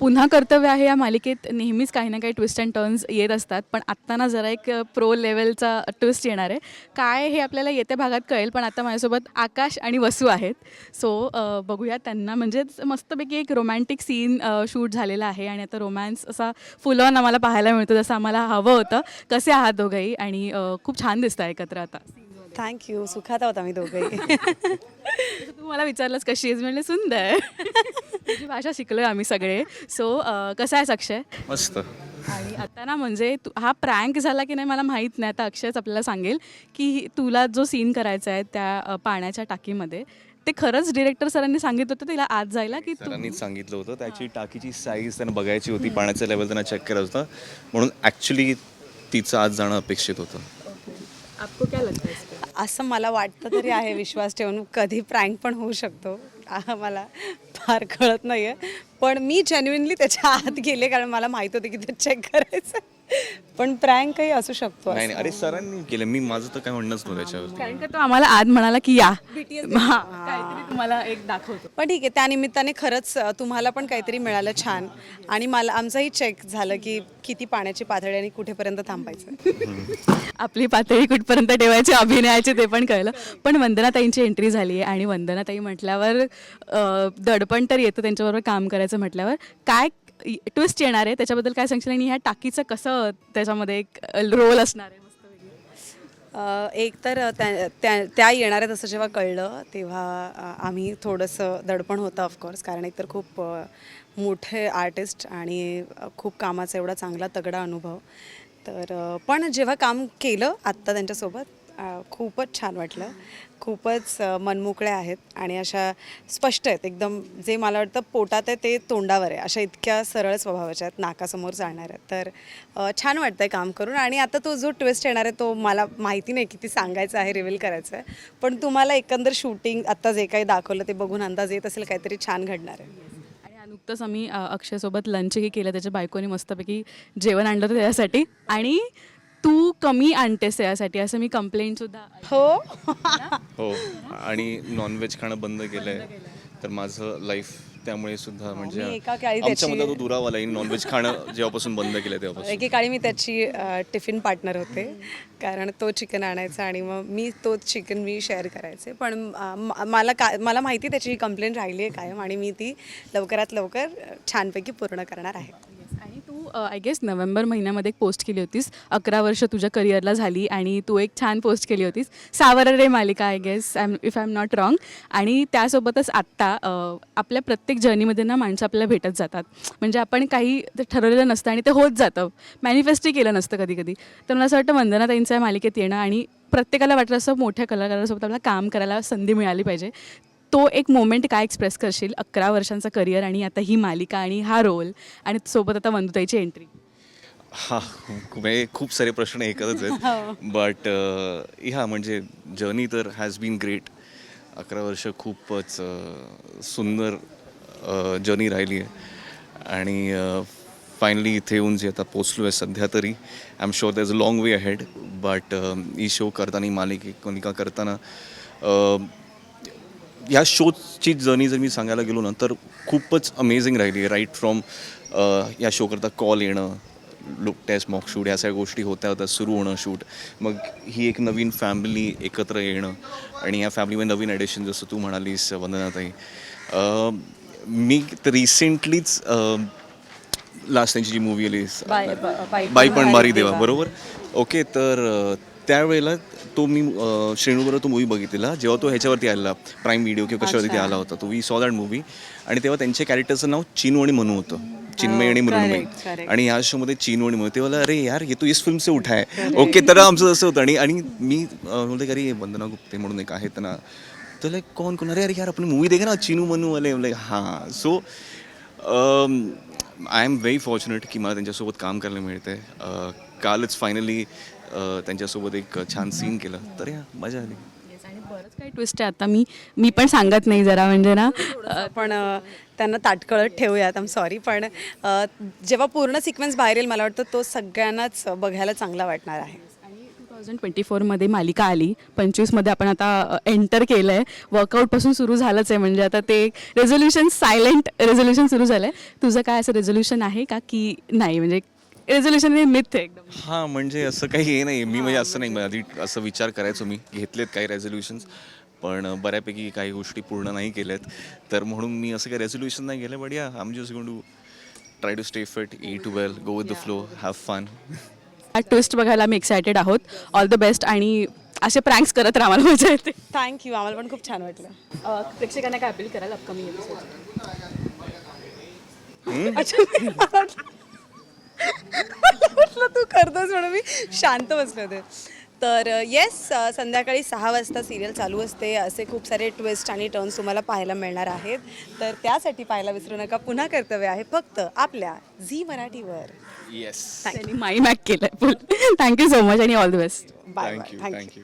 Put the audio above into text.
पुन्हा कर्तव्य आहे या मालिकेत. नेहमीच काही ना काही ट्विस्ट अँड टर्न्स येत असतात. पण आत्ता ना जरा एक प्रो लेवलचा ट्विस्ट येणार आहे. काय हे आपल्याला येत्या भागात कळेल पण आता माझ्यासोबत आकाश आणि वसू आहेत. सो बघूया त्यांना. म्हणजेच मस्तपैकी एक रोमॅन्टिक सीन शूट झालेला आहे. आणि आता रोमॅन्स असा फुल ऑन आम्हाला पाहायला मिळतो. जसं आम्हाला हवं होतं. कसे आहात दोघंही? आणि खूप छान दिसतं एकत्र आता. थँक्यू सुखात आहोत आम्ही दोघंही. तू मला विचारलंस कशी आहेस? म्हणले सुंदर. तुझी भाषा शिकलोय आम्ही सगळे. सो कसा आहे अक्षय? मस्त. आणि आता ना म्हणजे तू हा प्रँक झाला की नाही मला माहीत नाही. आता अक्षयच आपल्याला सांगेल की तुला जो सीन करायचा आहे त्या अ, पाण्याच्या टाकीमध्ये ते खरंच डिरेक्टर सरांनी सांगितलं होतं तिला आज जायला की तू सरांनीच सांगितलं होतं. त्याची टाकीची साईज त्यांना बघायची होती पाण्याचं लेवल त्यांना चेक करायचं होतं. म्हणून ॲक्च्युली तिचं आज जाणं अपेक्षित होतं. आपको क्या लगता है इस पे? असं मला वाटतं तरी आहे विश्वास ठेवून. कधी प्रँक पण होऊ शकतो. मला फार कळत नाही आहे पण मी जेन्युनली त्याच्या आत गेले कारण मला माहीत होते की ते चेक करायचं पण प्रँकही असू शकतो नाही नाही. अरे सरांनी केलं. मी माझं तर काय म्हणणंच नव्हतं त्याच्यावर कारण का तो आम्हाला आज म्हणाला की या. हा काहीतरी तुम्हाला एक दाखवतो. पण ठीक आहे त्यानिमित्ताने खरंच अ, तुम्हाला पण काहीतरी मिळालं छान. आणि मला आमचंही चेक झालं की किती पाण्याची पातळी आणि कुठेपर्यंत थांबायचं. आपली पातळी कुठपर्यंत ठेवायची अभिनयाची ते पण कळलं. पण वंदनाताईंची एंट्री झाली आहे आणि वंदनाताई म्हटल्यावर अं, दडपण तर येतं त्यांच्याबरोबर काम करायचं म्हटल्यावर. काय ट्विस्ट येणार आहे. त्याच्याबद्दल काय सांगशील? आणि ह्या टाकीचं कसं त्याच्यामध्ये एक रोल असणार आहे? एक तर त्या त्या- त्या येणार आहेत असं जेव्हा कळलं तेव्हा आम्ही थोडंसं दडपण होतं ऑफकोर्स कारण एकतर खूप मोठे आर्टिस्ट आणि खूप कामाचा एवढा चांगला तगडा अनुभव. तर पण जेव्हा काम केलं आत्ता त्यांच्यासोबत खूपच छान वाटलं. खूपच मनमोकळ्या आहेत आणि अशा स्पष्ट आहेत. एकदम जे मला वाटतं पोटात आहे ते तोंडावर आहे. अशा इतक्या सरळ स्वभावाच्या आहेत. नाकासमोर जाणार आहेत. तर छान वाटतं आहे काम करून आणि आता तो जो ट्विस्ट येणार आहे तो मला माहिती नाही किती सांगायचं आहे रिव्हील करायचं आहे पण तुम्हाला एकंदर शूटिंग आत्ता जे काही दाखवलं ते बघून अंदाज येत असेल काहीतरी छान घडणार आहे. आणि नुकतंच आम्ही अक्षयसोबत लंचही केलं. त्याच्या बायकोनी मस्तपैकी जेवण आणलं होतं त्याच्यासाठी आणि तू कमी आणतेस यासाठी असं मी कंप्लेंट सुद्धा हो? हो. आणि नॉनव्हेज खाणं बंद केलंय. तर माझं लाईफ त्यामुळे सुद्धा म्हणजे मी एका काळी त्याची- तो दुरावाला नॉनव्हेज खाणं जेव्हापासून बंद केलं तेव्हापासून. एकेकाळी मी त्याची अ, टिफिन पार्टनर होते. कारण तो चिकन आणायचा आणि मग मी तोच चिकन मी शेअर करायचे. पण अ, म- मला का मला माहिती त्याची कंप्लेंट राहिली आहे कायम आणि मी ती लवकरात लवकर अ, छानपैकी पूर्ण करणार आहे. आय गेस नोव्हेंबर महिन्यामध्ये एक पोस्ट केली होतीस. अकरा वर्ष तुझ्या करिअरला झाली आणि तू एक छान पोस्ट केली होतीस. सावर रे मालिका I guess I if I am not wrong आणि त्यासोबतच आत्ता आपल्या प्रत्येक जर्नीमध्ये ना माणसं आपल्याला भेटत जातात. म्हणजे आपण काही ते ठरवलेलं नसतं आणि ते होत जातं. मॅनिफेस्टही केलं नसतं कधी कधी तर मला असं वाटतं वंदनाताईंचं या मालिकेत येणं आणि प्रत्येकाला वाटतं असं मोठ्या कलाकारासोबत आपल्याला काम करायला संधी मिळाली पाहिजे. तो एक मोमेंट काय एक्सप्रेस करशील? अकरा वर्षांचा करिअर आणि आता ही मालिका आणि हा रोल आणि सोबत आता वंदुताईची एंट्री हा खूप म्हणजे खूप सारे प्रश्न एकच आहेत. बट ह्या म्हणजे जर्नी तर हॅज बीन ग्रेट अकरा वर्ष खूपच सुंदर जर्नी राहिली आहे. आणि फायनली इथे येऊन जे आता पोचलो आहे सध्या तरी I am sure that's a long way ahead but he show करताना ही मालिका करताना अ, या शोची जर्नी जर मी सांगायला गेलो ना तर खूपच अमेझिंग राहिली आहे राईट फ्रॉम या शोकरता कॉल येणं लुक टेस्ट मॉक शूट ह्या सगळ्या गोष्टी होत्या होत्या सुरू होणं शूट मग ही एक नवीन फॅमिली एकत्र येणं आणि या फॅमिलीमध्ये नवीन ॲडिशन जसं तू म्हणालीस वंदनाताई. मी रिसेंटलीच लास्ट त्यांची जी मूवी आली बाई- पण भारी देवा बरोबर? ओके तर त्यावेळेला तो मी श्रेणूबरोबर तो मूवी बघितलेला. जेव्हा तो ह्याच्यावरती आलेला प्राईम व्हिडिओ किंवा कशावरती ते आला होता तो वी सॉ दॅट मूवी आणि तेव्हा त्यांच्या कॅरेक्टरचं नाव चिनू आणि मनू होतं. चिन्मय आणि मृण्मयी. आणि ह्या शोमध्ये चिनू आणि मनू तेव्हा अरे यार ये तो इस फिल्म से उठा आहे ओके तर आमचं असं होतं. आणि आणि मी म्हणते अरे वंदना गुप्ते म्हणून एक आहेत ना. तर लाईक कोण कोण? अरे अरे यार आपण मूवी देखा ना चिनू मनू वाले. लाईक हां. So I am very fortunate की मला त्यांच्यासोबत काम करायला मिळते कालच फायनली त्यांच्यासोबत एक छान सीन केलं. तर या मजा आली. आणि बरंच काही ट्विस्ट आहे. आता मी मी पण सांगत नाही जरा म्हणजे ना पण त्यांना ताटकळत ठेवूयात आम सॉरी पण जेव्हा पूर्ण सिक्वेन्स बाहेर येईल मला वाटतं तो सगळ्यांनाच बघायला चांगला वाटणार आहे. थाउजंड ट्वेंटी फोरमध्ये मालिका आली. पंचवीसमध्ये आपण आता एंटर केलं आहे वर्कआउटपासून सुरू झालंच आहे म्हणजे आता ते रेझोल्युशन सायलेंट रेझोल्युशन सुरू झालं आहे तुझं काय असं रेझोल्युशन आहे का की नाही? म्हणजे रेझोल्युशन हे मिथ आहे एकदम. हां म्हणजे असं काही हे नाही मी म्हणजे असं नाही मी आधी असं विचार करायचो मी. घेतलेत काही रेझोल्युशन्स पण बऱ्यापैकी काही गोष्टी पूर्ण नाही केल्यात. तर म्हणून मी असं काही रेझोल्युशन नाही केलं but yeah I'm just going to try to stay fit E too well go with the flow have fun हा ट्विस्ट बघायला आम्ही एक्सायटेड आहोत. ऑल द बेस्ट आणि असे प्रँक्स करत राहा मला मजा येते. थँक्यू आम्हाला पण खूप छान वाटलं. प्रेक्षकांना काय अपील करायला अपकमिंग एपिसोड म्हटलं तू करतोस म्हणून मी शांत बसले होते. तर येस संध्याकाळी सहा वाजता सिरियल चालू असते. असे खूप सारे ट्विस्ट आणि टर्न्स तुम्हाला पाहायला मिळणार आहेत. तर त्यासाठी पाहायला विसरू नका. पुन्हा कर्तव्य आहे फक्त आपल्या झी मराठीवर. येस माई मॅक केलं थँक्यू सो मच आणि all the best bye thank you bye thank you thank you